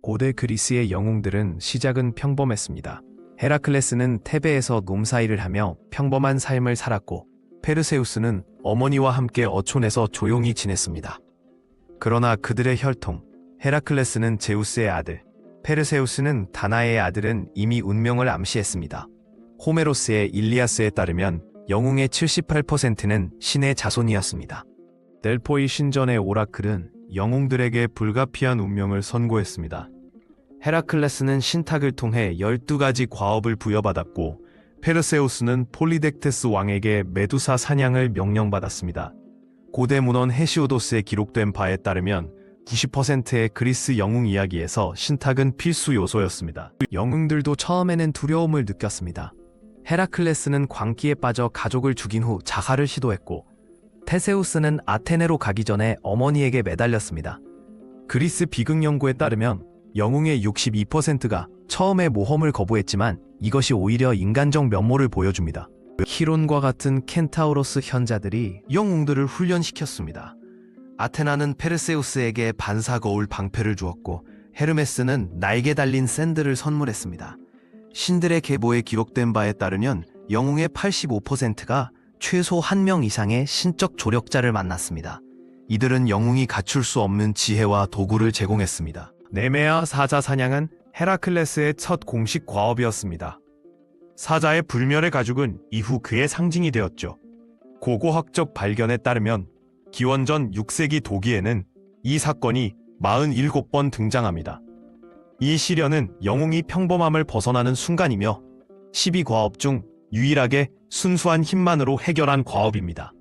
고대 그리스의 영웅들은 시작은 평범했습니다. 헤라클레스는 테베에서 놈사이를 하며 평범한 삶을 살았고 페르세우스는 어머니와 함께 어촌에서 조용히 지냈습니다. 그러나 그들의 혈통, 헤라클레스는 제우스의 아들, 페르세우스는 다나의 아들은 이미 운명을 암시했습니다. 호메로스의 일리아스에 따르면 영웅의 78%는 신의 자손이었습니다. 델포이 신전의 오라클은 영웅들에게 불가피한 운명을 선고했습니다. 헤라클레스는 신탁을 통해 12가지 과업을 부여받았고 페르세우스는 폴리덱테스 왕에게 메두사 사냥을 명령받았습니다. 고대 문헌 헤시오도스에 기록된 바에 따르면 90%의 그리스 영웅 이야기에서 신탁은 필수 요소였습니다. 영웅들도 처음에는 두려움을 느꼈습니다. 헤라클레스는 광기에 빠져 가족을 죽인 후 자살을 시도했고 테세우스는 아테네로 가기 전에 어머니에게 매달렸습니다. 그리스 비극 연구에 따르면 영웅의 62%가 처음에 모험을 거부했지만 이것이 오히려 인간적 면모를 보여줍니다. 히론과 같은 켄타우로스 현자들이 영웅들을 훈련시켰습니다. 아테나는 페르세우스에게 반사 거울 방패를 주었고 헤르메스는 날개 달린 샌들을 선물했습니다. 신들의 계보에 기록된 바에 따르면 영웅의 85%가 최소 한 명 이상의 신적 조력자를 만났습니다. 이들은 영웅이 갖출 수 없는 지혜와 도구를 제공했습니다. 네메아 사자 사냥은 헤라클레스의 첫 공식 과업이었습니다. 사자의 불멸의 가죽은 이후 그의 상징이 되었죠. 고고학적 발견에 따르면 기원전 6세기 도기에는 이 사건이 47번 등장합니다. 이 시련은 영웅이 평범함을 벗어나는 순간이며 12과업 중 유일하게 순수한 힘만으로 해결한 과업입니다.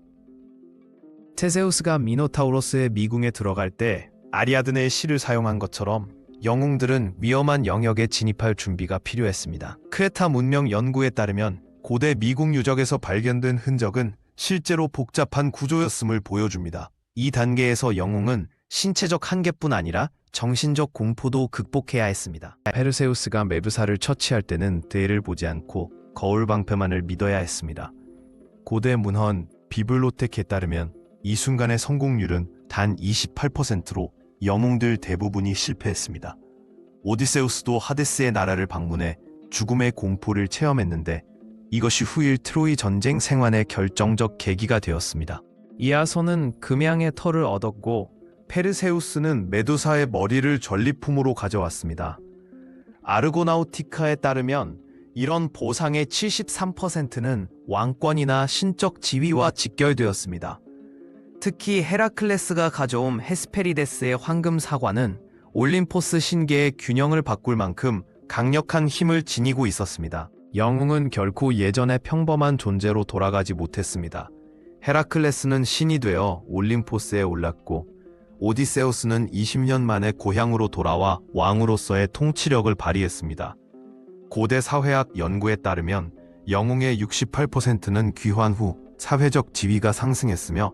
테세우스가 미노타우로스의 미궁에 들어갈 때 아리아드네의 실을 사용한 것처럼 영웅들은 위험한 영역에 진입할 준비가 필요했습니다. 크레타 문명 연구에 따르면 고대 미궁 유적에서 발견된 흔적은 실제로 복잡한 구조였음을 보여줍니다. 이 단계에서 영웅은 신체적 한계뿐 아니라 정신적 공포도 극복해야 했습니다. 페르세우스가 메두사를 처치할 때는 대를 보지 않고 거울 방패만을 믿어야 했습니다. 고대 문헌 비블로텍에 따르면 이 순간의 성공률은 단 28%로 영웅들 대부분이 실패했습니다. 오디세우스도 하데스의 나라를 방문해 죽음의 공포를 체험했는데 이것이 후일 트로이 전쟁 생환의 결정적 계기가 되었습니다. 이아소는 금양의 털을 얻었고 페르세우스는 메두사의 머리를 전리품으로 가져왔습니다. 아르고나우티카에 따르면 이런 보상의 73%는 왕권이나 신적 지위와 직결되었습니다. 특히 헤라클레스가 가져온 헤스페리데스의 황금 사과는 올림포스 신계의 균형을 바꿀 만큼 강력한 힘을 지니고 있었습니다. 영웅은 결코 예전의 평범한 존재로 돌아가지 못했습니다. 헤라클레스는 신이 되어 올림포스에 올랐고 오디세우스는 20년 만에 고향으로 돌아와 왕으로서의 통치력을 발휘했습니다. 고대 사회학 연구에 따르면 영웅의 68%는 귀환 후 사회적 지위가 상승했으며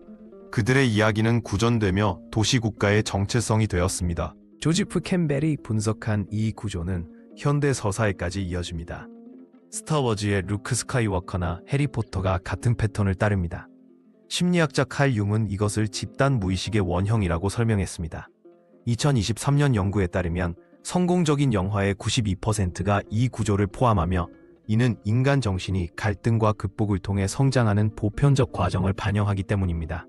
그들의 이야기는 구전되며 도시국가의 정체성이 되었습니다. 조지프 캠벨이 분석한 이 구조는 현대 서사에까지 이어집니다. 스타워즈의 루크 스카이워커나 해리포터가 같은 패턴을 따릅니다. 심리학자 칼 융은 이것을 집단 무의식의 원형이라고 설명했습니다. 2023년 연구에 따르면 성공적인 영화의 92%가 이 구조를 포함하며 이는 인간 정신이 갈등과 극복을 통해 성장하는 보편적 과정을 반영하기 때문입니다.